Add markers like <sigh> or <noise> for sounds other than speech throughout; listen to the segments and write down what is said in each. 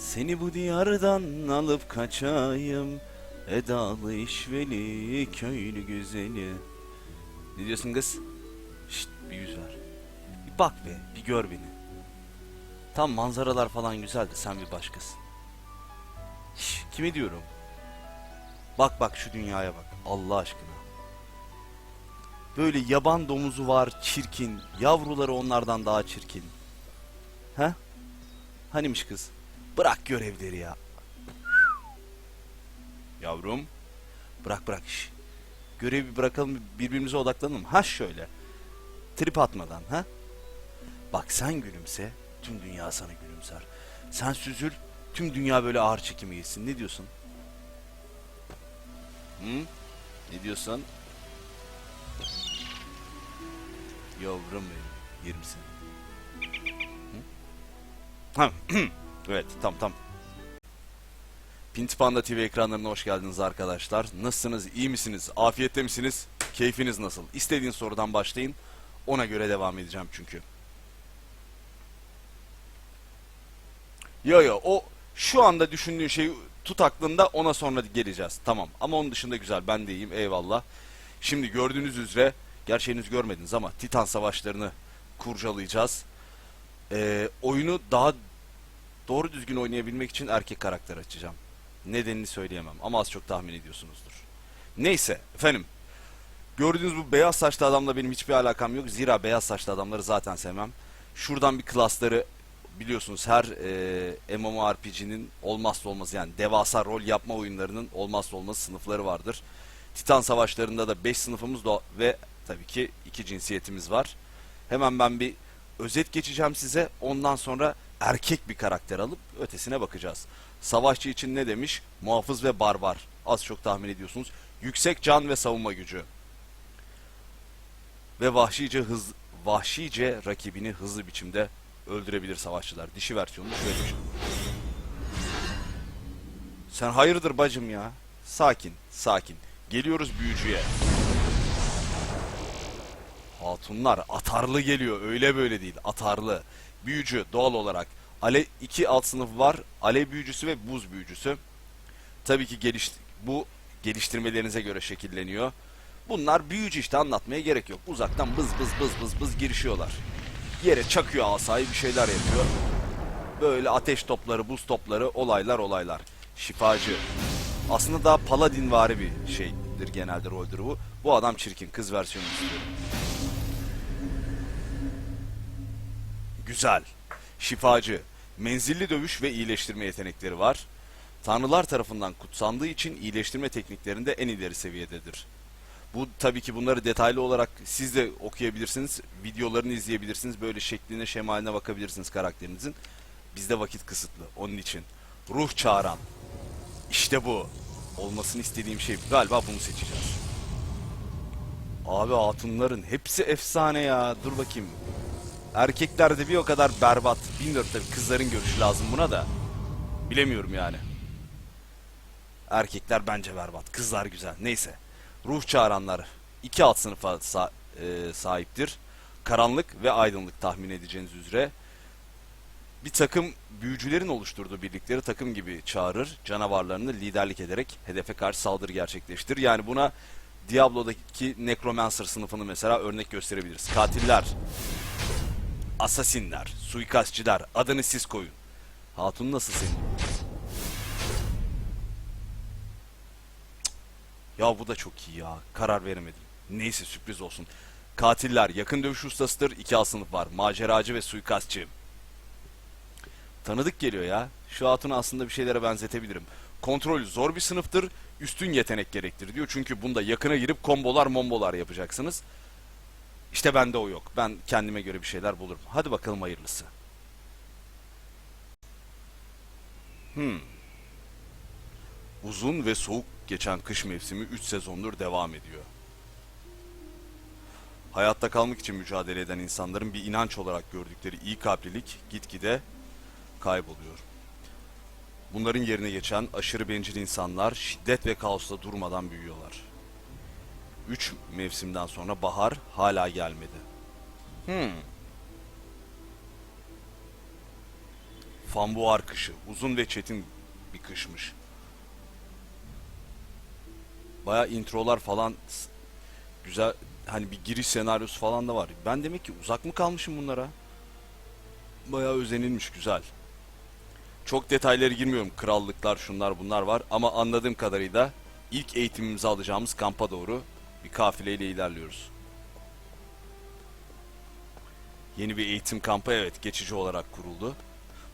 Seni bu diyardan alıp kaçayım Edalı işveli köylü güzeli Ne diyorsun kız? Şşt bir yüz ver Bir bak be bir gör beni Tam manzaralar falan güzeldi sen bir başkasın Şş, kimi diyorum? Bak bak şu dünyaya bak Allah aşkına Böyle yaban domuzu var çirkin Yavruları onlardan daha çirkin He? Hanimiş kız? Bırak görevleri ya. Yavrum. Bırak bırak iş. Görevi bırakalım birbirimize odaklanalım. Ha şöyle. Trip atmadan ha. Bak sen gülümse tüm dünya sana gülümser. Sen süzül tüm dünya böyle ağır çekimi yesin. Ne diyorsun? Hı? Ne diyorsun? Yavrum benim. Yer misin? Ha, <clears throat> evet tam tam. Pinti Panda TV ekranlarına hoş geldiniz arkadaşlar. Nasılsınız? iyi misiniz? Afiyette misiniz? Keyfiniz nasıl? İstediğin sorudan başlayın. Ona göre devam edeceğim çünkü. Yo yo o şu anda düşündüğün şeyi tut aklında ona sonra geleceğiz. Tamam ama onun dışında güzel ben de iyiyim eyvallah. Şimdi gördüğünüz üzere gerçi henüz görmediniz ama Titan savaşlarını kurcalayacağız. Ee, oyunu daha doğru düzgün oynayabilmek için erkek karakter açacağım. Nedenini söyleyemem ama az çok tahmin ediyorsunuzdur. Neyse efendim. Gördüğünüz bu beyaz saçlı adamla benim hiçbir alakam yok. Zira beyaz saçlı adamları zaten sevmem. Şuradan bir klasları biliyorsunuz her e, MMORPG'nin olmazsa olmazı yani devasa rol yapma oyunlarının olmazsa olmaz sınıfları vardır. Titan savaşlarında da 5 sınıfımız da ve tabii ki iki cinsiyetimiz var. Hemen ben bir özet geçeceğim size. Ondan sonra erkek bir karakter alıp ötesine bakacağız. Savaşçı için ne demiş? Muhafız ve barbar. Az çok tahmin ediyorsunuz. Yüksek can ve savunma gücü. Ve vahşice hız vahşice rakibini hızlı biçimde öldürebilir savaşçılar. Dişi versiyonu şöyle. Sen hayırdır bacım ya? Sakin, sakin. Geliyoruz büyücüye. Hatunlar atarlı geliyor öyle böyle değil atarlı. Büyücü doğal olarak. Ale iki alt sınıf var. Alev büyücüsü ve buz büyücüsü. Tabii ki geliş bu geliştirmelerinize göre şekilleniyor. Bunlar büyücü işte anlatmaya gerek yok. Uzaktan bız bız bız bız bız girişiyorlar. Yere çakıyor asayı bir şeyler yapıyor. Böyle ateş topları, buz topları, olaylar olaylar. Şifacı. Aslında daha paladin vari bir şeydir genelde roldür bu. Bu adam çirkin. Kız versiyonu istiyorum. Güzel. Şifacı. Menzilli dövüş ve iyileştirme yetenekleri var. Tanrılar tarafından kutsandığı için iyileştirme tekniklerinde en ileri seviyededir. Bu tabii ki bunları detaylı olarak siz de okuyabilirsiniz. Videolarını izleyebilirsiniz. Böyle şekline, şemaline bakabilirsiniz karakterinizin. Bizde vakit kısıtlı. Onun için. Ruh çağıran. İşte bu. Olmasını istediğim şey. Galiba bunu seçeceğiz. Abi hatunların hepsi efsane ya. Dur bakayım. Erkekler de bir o kadar berbat. Bilmiyorum tabii kızların görüşü lazım buna da. Bilemiyorum yani. Erkekler bence berbat. Kızlar güzel. Neyse. Ruh çağıranlar iki alt sınıfa sa- e, sahiptir. Karanlık ve aydınlık tahmin edeceğiniz üzere. Bir takım büyücülerin oluşturduğu birlikleri takım gibi çağırır. Canavarlarını liderlik ederek hedefe karşı saldırı gerçekleştirir. Yani buna Diablo'daki Necromancer sınıfını mesela örnek gösterebiliriz. Katiller, asasinler, suikastçılar adını siz koyun. Hatun nasıl senin? Ya bu da çok iyi ya. Karar veremedim. Neyse sürpriz olsun. Katiller, yakın dövüş ustasıdır. İki alt sınıf var. Maceracı ve suikastçı. Tanıdık geliyor ya. Şu hatunu aslında bir şeylere benzetebilirim. Kontrol zor bir sınıftır. Üstün yetenek gerektirir diyor. Çünkü bunda yakına girip kombolar mombolar yapacaksınız. İşte bende o yok. Ben kendime göre bir şeyler bulurum. Hadi bakalım hayırlısı. Hmm. Uzun ve soğuk geçen kış mevsimi 3 sezondur devam ediyor. Hayatta kalmak için mücadele eden insanların bir inanç olarak gördükleri iyi kalplilik gitgide kayboluyor. Bunların yerine geçen aşırı bencil insanlar şiddet ve kaosla durmadan büyüyorlar. Üç mevsimden sonra bahar hala gelmedi. Hmm. Fambuar kışı. Uzun ve çetin bir kışmış. Baya introlar falan güzel hani bir giriş senaryosu falan da var. Ben demek ki uzak mı kalmışım bunlara? Baya özenilmiş güzel. Çok detaylara girmiyorum. Krallıklar şunlar bunlar var ama anladığım kadarıyla ilk eğitimimizi alacağımız kampa doğru bir kafileyle ilerliyoruz. Yeni bir eğitim kampı evet geçici olarak kuruldu.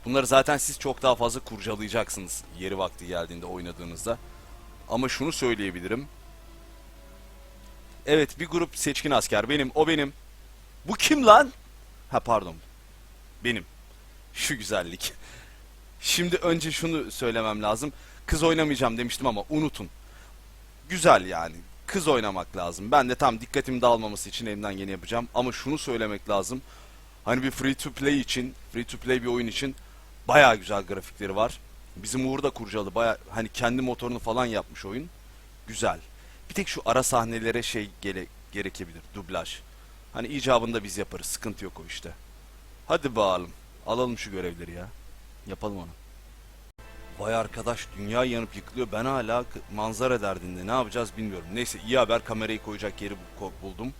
Bunları zaten siz çok daha fazla kurcalayacaksınız yeri vakti geldiğinde oynadığınızda. Ama şunu söyleyebilirim. Evet bir grup seçkin asker benim o benim. Bu kim lan? Ha pardon. Benim. Şu güzellik. Şimdi önce şunu söylemem lazım. Kız oynamayacağım demiştim ama unutun. Güzel yani. Kız oynamak lazım. Ben de tam dikkatim dağılmaması için elimden geleni yapacağım. Ama şunu söylemek lazım. Hani bir free to play için, free to play bir oyun için bayağı güzel grafikleri var. Bizim Uğur da kurcaladı. Bayağı hani kendi motorunu falan yapmış oyun. Güzel. Bir tek şu ara sahnelere şey gele, gerekebilir. Dublaj. Hani icabında biz yaparız. Sıkıntı yok o işte. Hadi bakalım. Alalım şu görevleri ya. Yapalım onu. Vay arkadaş dünya yanıp yıkılıyor. Ben hala manzara derdinde. Ne yapacağız bilmiyorum. Neyse iyi haber kamerayı koyacak yeri buldum.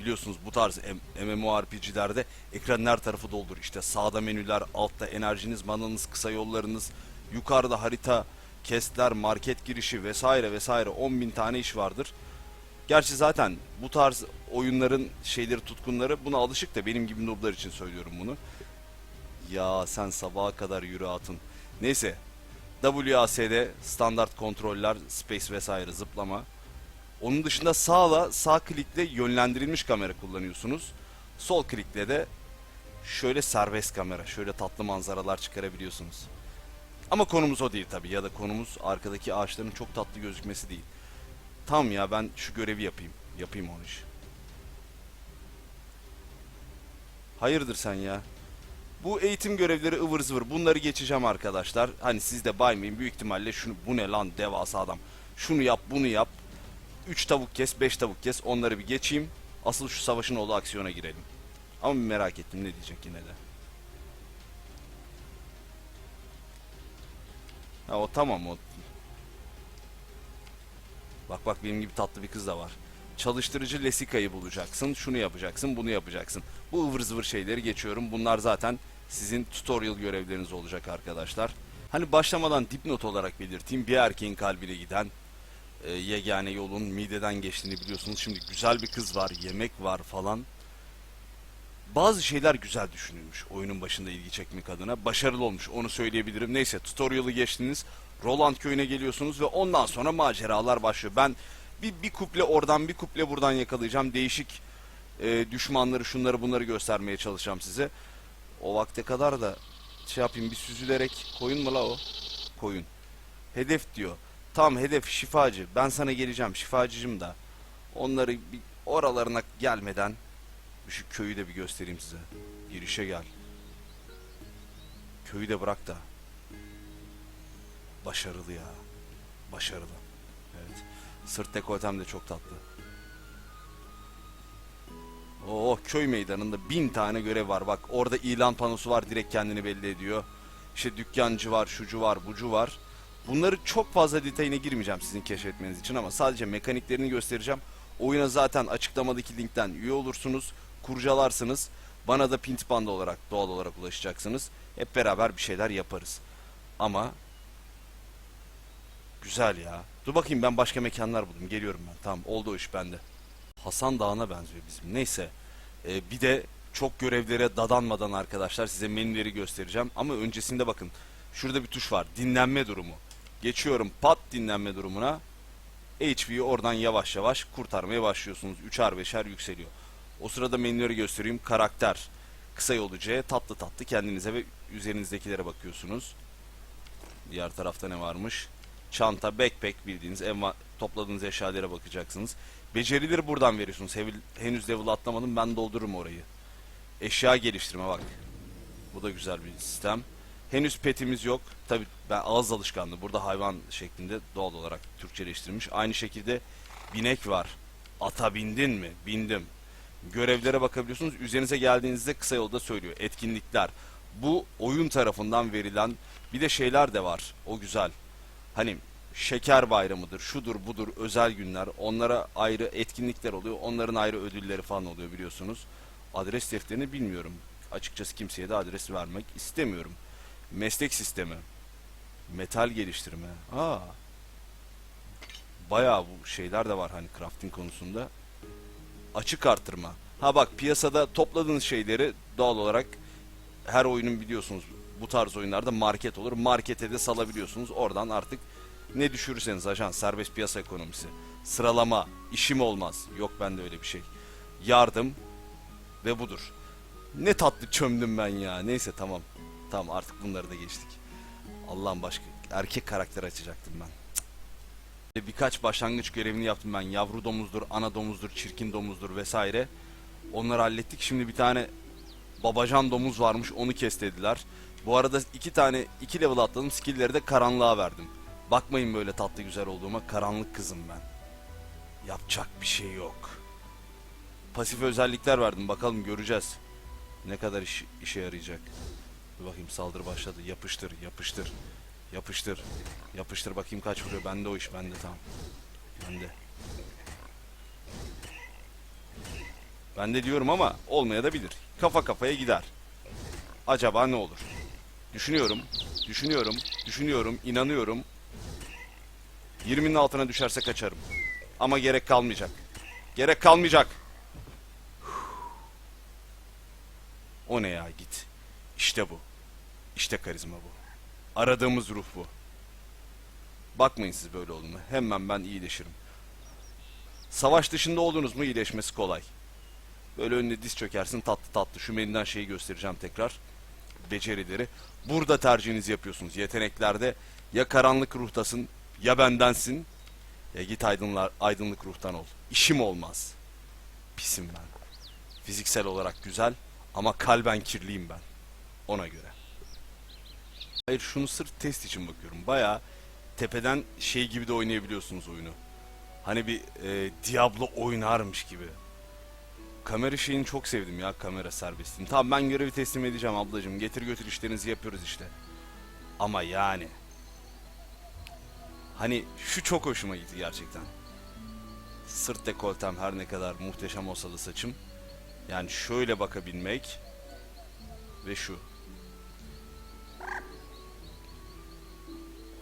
Biliyorsunuz bu tarz MMORPG'lerde ekranın her tarafı doldur. İşte sağda menüler, altta enerjiniz, mananız, kısa yollarınız, yukarıda harita, kestler, market girişi vesaire vesaire 10.000 tane iş vardır. Gerçi zaten bu tarz oyunların şeyleri tutkunları buna alışık da benim gibi nooblar için söylüyorum bunu. Ya sen sabaha kadar yürü atın. Neyse. WASD standart kontroller, space vesaire zıplama. Onun dışında sağla sağ klikle yönlendirilmiş kamera kullanıyorsunuz. Sol klikle de şöyle serbest kamera, şöyle tatlı manzaralar çıkarabiliyorsunuz. Ama konumuz o değil tabi ya da konumuz arkadaki ağaçların çok tatlı gözükmesi değil. Tamam ya ben şu görevi yapayım. Yapayım onu iş. Hayırdır sen ya? Bu eğitim görevleri ıvır zıvır bunları geçeceğim arkadaşlar. Hani siz de baymayın büyük ihtimalle şunu bu ne lan devasa adam. Şunu yap bunu yap. 3 tavuk kes 5 tavuk kes onları bir geçeyim. Asıl şu savaşın olduğu aksiyona girelim. Ama merak ettim ne diyecek yine de. Ha o tamam o. Bak bak benim gibi tatlı bir kız da var. Çalıştırıcı lesikayı bulacaksın. Şunu yapacaksın, bunu yapacaksın. Bu ıvır zıvır şeyleri geçiyorum. Bunlar zaten sizin tutorial görevleriniz olacak arkadaşlar. Hani başlamadan dipnot olarak belirteyim. Bir erkeğin kalbine giden e, yegane yolun mideden geçtiğini biliyorsunuz. Şimdi güzel bir kız var, yemek var falan. Bazı şeyler güzel düşünülmüş oyunun başında ilgi çekmek adına. Başarılı olmuş onu söyleyebilirim. Neyse tutorial'ı geçtiniz. Roland köyüne geliyorsunuz ve ondan sonra maceralar başlıyor. Ben bir, bir kuple oradan bir kuple buradan yakalayacağım. Değişik e, düşmanları şunları bunları göstermeye çalışacağım size. O vakte kadar da şey yapayım bir süzülerek koyun mu la o? Koyun. Hedef diyor. Tam hedef şifacı. Ben sana geleceğim şifacıcım da. Onları bir oralarına gelmeden şu köyü de bir göstereyim size. Girişe gel. Köyü de bırak da. Başarılı ya. Başarılı. Evet. Sırt dekoltem de çok tatlı. Oo köy meydanında bin tane görev var. Bak orada ilan panosu var direkt kendini belli ediyor. İşte dükkancı var, şucu var, bucu var. Bunları çok fazla detayına girmeyeceğim sizin keşfetmeniz için ama sadece mekaniklerini göstereceğim. Oyuna zaten açıklamadaki linkten üye olursunuz, kurcalarsınız. Bana da Pint Band olarak doğal olarak ulaşacaksınız. Hep beraber bir şeyler yaparız. Ama güzel ya. Dur bakayım ben başka mekanlar buldum. Geliyorum ben. Tamam oldu o iş bende. Hasan Dağı'na benziyor bizim. Neyse. Ee, bir de çok görevlere dadanmadan arkadaşlar size menüleri göstereceğim. Ama öncesinde bakın. Şurada bir tuş var. Dinlenme durumu. Geçiyorum pat dinlenme durumuna. HP'yi oradan yavaş yavaş kurtarmaya başlıyorsunuz. 3'er 5'er yükseliyor. O sırada menüleri göstereyim. Karakter. Kısa yolu C. Tatlı tatlı kendinize ve üzerinizdekilere bakıyorsunuz. Diğer tarafta ne varmış? Çanta, backpack bildiğiniz topladığınız eşyalara bakacaksınız. Becerileri buradan veriyorsunuz. Hevil- henüz level atlamadım ben doldururum orayı. Eşya geliştirme bak. Bu da güzel bir sistem. Henüz petimiz yok. Tabi ben ağız alışkanlığı. Burada hayvan şeklinde doğal olarak Türkçeleştirilmiş. Aynı şekilde binek var. Ata bindin mi? Bindim. Görevlere bakabiliyorsunuz. Üzerinize geldiğinizde kısa yolda söylüyor. Etkinlikler. Bu oyun tarafından verilen bir de şeyler de var. O güzel. Hani şeker bayramıdır, şudur budur özel günler. Onlara ayrı etkinlikler oluyor. Onların ayrı ödülleri falan oluyor biliyorsunuz. Adres defterini bilmiyorum. Açıkçası kimseye de adres vermek istemiyorum. Meslek sistemi. Metal geliştirme. Aa. Bayağı bu şeyler de var hani crafting konusunda. Açık arttırma. Ha bak piyasada topladığınız şeyleri doğal olarak her oyunun biliyorsunuz bu tarz oyunlarda market olur. Markete de salabiliyorsunuz. Oradan artık ne düşürürseniz ajan serbest piyasa ekonomisi. Sıralama, işim olmaz. Yok bende öyle bir şey. Yardım ve budur. Ne tatlı çömdüm ben ya. Neyse tamam. Tamam artık bunları da geçtik. Allah'ın başka erkek karakter açacaktım ben. Cık. Birkaç başlangıç görevini yaptım ben. Yavru domuzdur, ana domuzdur, çirkin domuzdur vesaire. Onları hallettik. Şimdi bir tane babacan domuz varmış. Onu kes dediler. Bu arada iki tane iki level atladım. Skill'leri de karanlığa verdim. Bakmayın böyle tatlı güzel olduğuma. Karanlık kızım ben. Yapacak bir şey yok. Pasif özellikler verdim. Bakalım göreceğiz. Ne kadar iş, işe yarayacak. Dur bakayım saldırı başladı. Yapıştır, yapıştır. Yapıştır. Yapıştır bakayım kaç vuruyor. Bende o iş, bende tamam. Bende. Bende diyorum ama olmaya da bilir. Kafa kafaya gider. Acaba ne olur? Düşünüyorum, düşünüyorum, düşünüyorum, inanıyorum. 20'nin altına düşerse kaçarım. Ama gerek kalmayacak. Gerek kalmayacak. O ne ya git. İşte bu. İşte karizma bu. Aradığımız ruh bu. Bakmayın siz böyle olduğunu. Hemen ben iyileşirim. Savaş dışında oldunuz mu iyileşmesi kolay. Böyle önüne diz çökersin tatlı tatlı. Şu menüden şeyi göstereceğim tekrar. Becerileri. Burada tercihinizi yapıyorsunuz. Yeteneklerde ya karanlık ruhtasın ya bendensin. Ya git aydınlar, aydınlık ruhtan ol. İşim olmaz. Pisim ben. Fiziksel olarak güzel ama kalben kirliyim ben. Ona göre. Hayır şunu sırf test için bakıyorum. Baya tepeden şey gibi de oynayabiliyorsunuz oyunu. Hani bir e, Diablo oynarmış gibi. Kamera şeyini çok sevdim ya kamera serbestliğini. Tamam ben görevi teslim edeceğim ablacığım. Getir götür işlerinizi yapıyoruz işte. Ama yani. Hani şu çok hoşuma gitti gerçekten. Sırt dekoltem her ne kadar muhteşem olsa da saçım. Yani şöyle bakabilmek. Ve şu.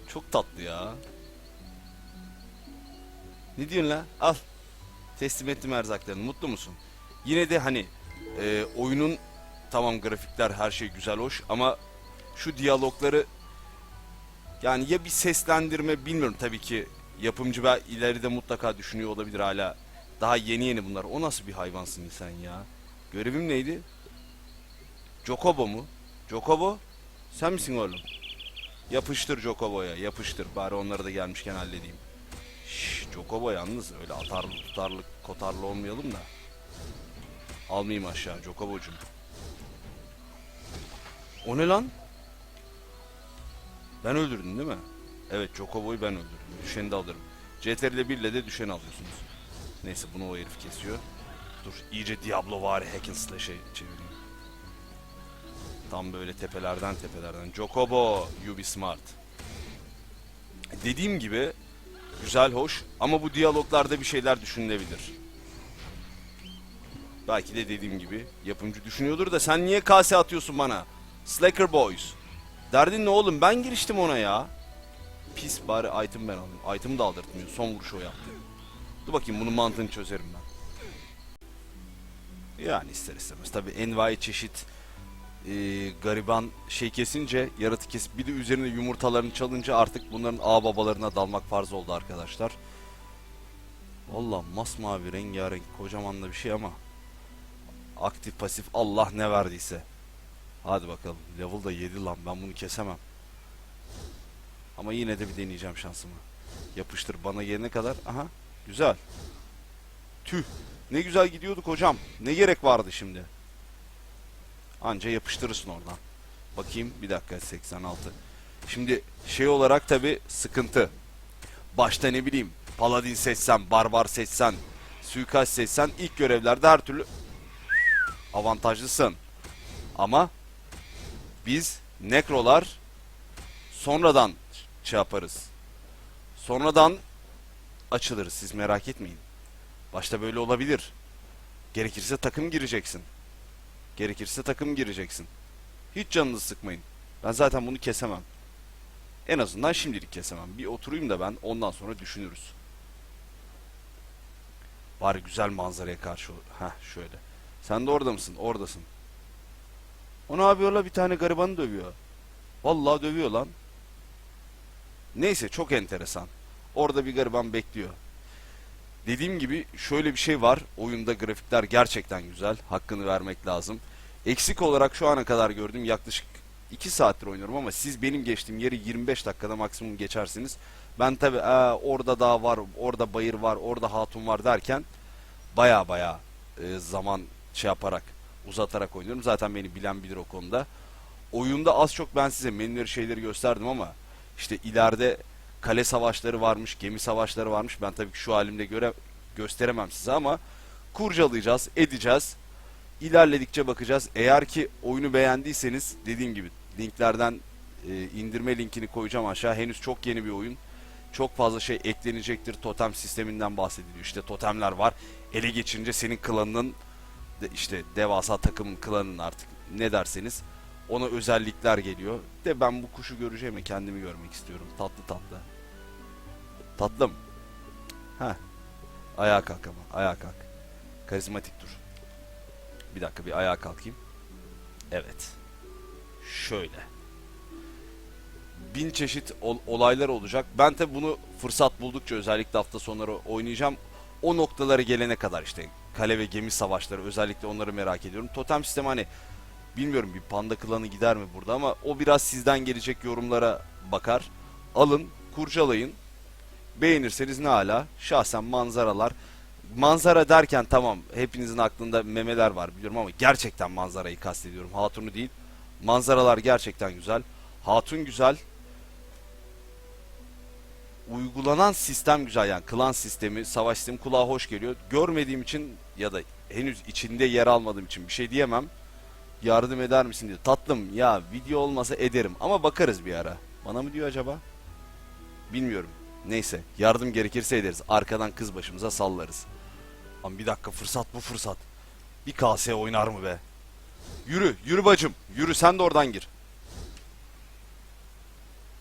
Çok tatlı ya. Ne diyorsun la? Al. Teslim ettim erzaklarını. Mutlu musun? Yine de hani e, oyunun tamam grafikler her şey güzel hoş ama şu diyalogları yani ya bir seslendirme bilmiyorum tabii ki yapımcı ve ileride mutlaka düşünüyor olabilir hala. Daha yeni yeni bunlar. O nasıl bir hayvansın sen ya? Görevim neydi? Jokobo mu? Jokobo? Sen misin oğlum? Yapıştır Jokobo'ya, yapıştır. Bari onları da gelmişken halledeyim. Şşş, Jokobo yalnız öyle atarlı tutarlı kotarlı olmayalım da. Almayayım aşağı Jokobo'cum. O ne lan? Ben öldürdün değil mi? Evet Jokobo'yu ben öldürdüm. Düşeni de alırım. CTRL 1 ile de düşeni alıyorsunuz. Neyse bunu o herif kesiyor. Dur iyice Diablo var hack and slash'e çevireyim. Tam böyle tepelerden tepelerden. Jokobo, you be smart. Dediğim gibi güzel hoş ama bu diyaloglarda bir şeyler düşünülebilir. Belki de dediğim gibi yapımcı düşünüyordur da sen niye kase atıyorsun bana? Slacker Boys. Derdin ne oğlum ben giriştim ona ya. Pis bari item ben alayım. Item da aldırtmıyor. Son vuruş o yaptı. Dur bakayım bunun mantığını çözerim ben. Yani ister istemez. Tabi envai çeşit e, gariban şey kesince yaratık kesip bir de üzerine yumurtalarını çalınca artık bunların ağ babalarına dalmak farz oldu arkadaşlar. Valla masmavi rengarenk kocaman da bir şey ama aktif pasif Allah ne verdiyse. Hadi bakalım level da 7 lan ben bunu kesemem. Ama yine de bir deneyeceğim şansımı. Yapıştır bana gelene kadar. Aha güzel. Tüh ne güzel gidiyorduk hocam. Ne gerek vardı şimdi? Anca yapıştırırsın oradan. Bakayım bir dakika 86. Şimdi şey olarak tabi sıkıntı. Başta ne bileyim paladin seçsen, barbar seçsen, suikast seçsen ilk görevlerde her türlü avantajlısın. Ama Biz nekrolar sonradan şey yaparız. Sonradan açılırız siz merak etmeyin. Başta böyle olabilir. Gerekirse takım gireceksin. Gerekirse takım gireceksin. Hiç canınızı sıkmayın. Ben zaten bunu kesemem. En azından şimdilik kesemem. Bir oturayım da ben ondan sonra düşünürüz. Bari güzel manzaraya karşı. Ha şöyle. Sen de orada mısın? Oradasın. O ne yapıyor la? Bir tane garibanı dövüyor. Vallahi dövüyor lan. Neyse çok enteresan. Orada bir gariban bekliyor. Dediğim gibi şöyle bir şey var. Oyunda grafikler gerçekten güzel. Hakkını vermek lazım. Eksik olarak şu ana kadar gördüğüm yaklaşık 2 saattir oynuyorum ama siz benim geçtiğim yeri 25 dakikada maksimum geçersiniz. Ben tabi orada dağ var, orada bayır var, orada hatun var derken baya baya e, zaman şey yaparak uzatarak oynuyorum. Zaten beni bilen bilir o konuda. Oyunda az çok ben size menüleri şeyleri gösterdim ama işte ileride kale savaşları varmış, gemi savaşları varmış. Ben tabii ki şu halimde göre gösteremem size ama kurcalayacağız, edeceğiz. İlerledikçe bakacağız. Eğer ki oyunu beğendiyseniz dediğim gibi linklerden e, indirme linkini koyacağım aşağı. Henüz çok yeni bir oyun. Çok fazla şey eklenecektir. Totem sisteminden bahsediliyor. İşte totemler var. Ele geçirince senin klanının de işte devasa takımın klanının artık ne derseniz ona özellikler geliyor. De ben bu kuşu göreceğime kendimi görmek istiyorum. Tatlı tatlı. Tatlım. Ha. Ayağa kalk ama. Ayağa kalk. Karizmatik dur. Bir dakika bir ayağa kalkayım. Evet. Şöyle. Bin çeşit ol- olaylar olacak. Ben tabi bunu fırsat buldukça özellikle hafta sonları oynayacağım. O noktalara gelene kadar işte kale ve gemi savaşları özellikle onları merak ediyorum. Totem sistemi hani bilmiyorum bir panda klanı gider mi burada ama o biraz sizden gelecek yorumlara bakar. Alın, kurcalayın. Beğenirseniz ne ala. Şahsen manzaralar. Manzara derken tamam hepinizin aklında memeler var biliyorum ama gerçekten manzarayı kastediyorum. Hatunu değil. Manzaralar gerçekten güzel. Hatun güzel. Uygulanan sistem güzel yani klan sistemi, savaş sistemi kulağa hoş geliyor. Görmediğim için ya da henüz içinde yer almadığım için bir şey diyemem. Yardım eder misin diyor. Tatlım ya video olmasa ederim ama bakarız bir ara. Bana mı diyor acaba? Bilmiyorum. Neyse yardım gerekirse ederiz. Arkadan kız başımıza sallarız. Ama bir dakika fırsat bu fırsat. Bir kase oynar mı be? Yürü yürü bacım. Yürü sen de oradan gir.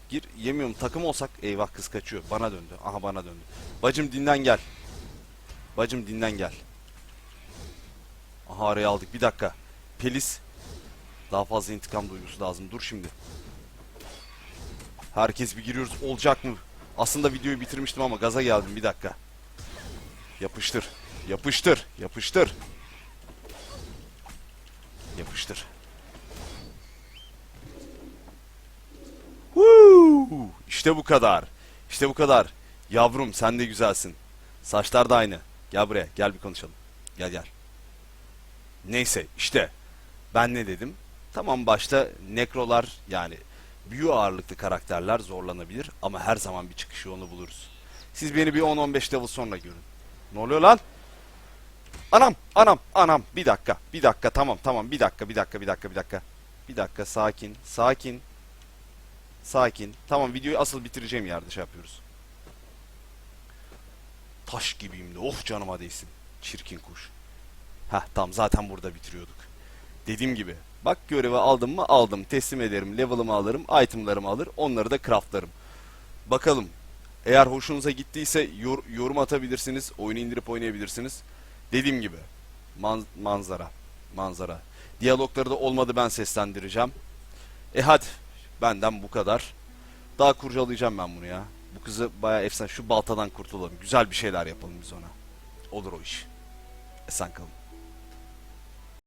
Gir yemiyorum takım olsak eyvah kız kaçıyor. Bana döndü. Aha bana döndü. Bacım dinlen gel. Bacım dinlen gel. Aha araya aldık bir dakika. Pelis. Daha fazla intikam duygusu lazım. Dur şimdi. Herkes bir giriyoruz. Olacak mı? Aslında videoyu bitirmiştim ama gaza geldim bir dakika. Yapıştır. Yapıştır. Yapıştır. Yapıştır. İşte bu kadar. İşte bu kadar. Yavrum sen de güzelsin. Saçlar da aynı. Gel buraya. Gel bir konuşalım. Gel gel. Neyse işte. Ben ne dedim? Tamam başta nekrolar yani büyü ağırlıklı karakterler zorlanabilir ama her zaman bir çıkış yolunu buluruz. Siz beni bir 10-15 level sonra görün. Ne oluyor lan? Anam, anam, anam. Bir dakika, bir dakika, tamam, tamam. Bir dakika, bir dakika, bir dakika, bir dakika. Bir dakika, sakin, sakin. Sakin. Tamam, videoyu asıl bitireceğim yerde şey yapıyoruz. Taş gibiyim de, of canıma değsin. Çirkin kuş. Heh, tamam zaten burada bitiriyorduk. Dediğim gibi, bak görevi aldım mı aldım. Teslim ederim, level'ımı alırım, itemlarımı alır, onları da craftlarım. Bakalım. Eğer hoşunuza gittiyse yor- yorum atabilirsiniz, oyunu indirip oynayabilirsiniz. Dediğim gibi man- manzara, manzara. Diyalogları da olmadı ben seslendireceğim. E hadi benden bu kadar. Daha kurcalayacağım ben bunu ya. Bu kızı bayağı efsane. Şu baltadan kurtulalım. Güzel bir şeyler yapalım biz ona. Olur o iş. Esen kalın.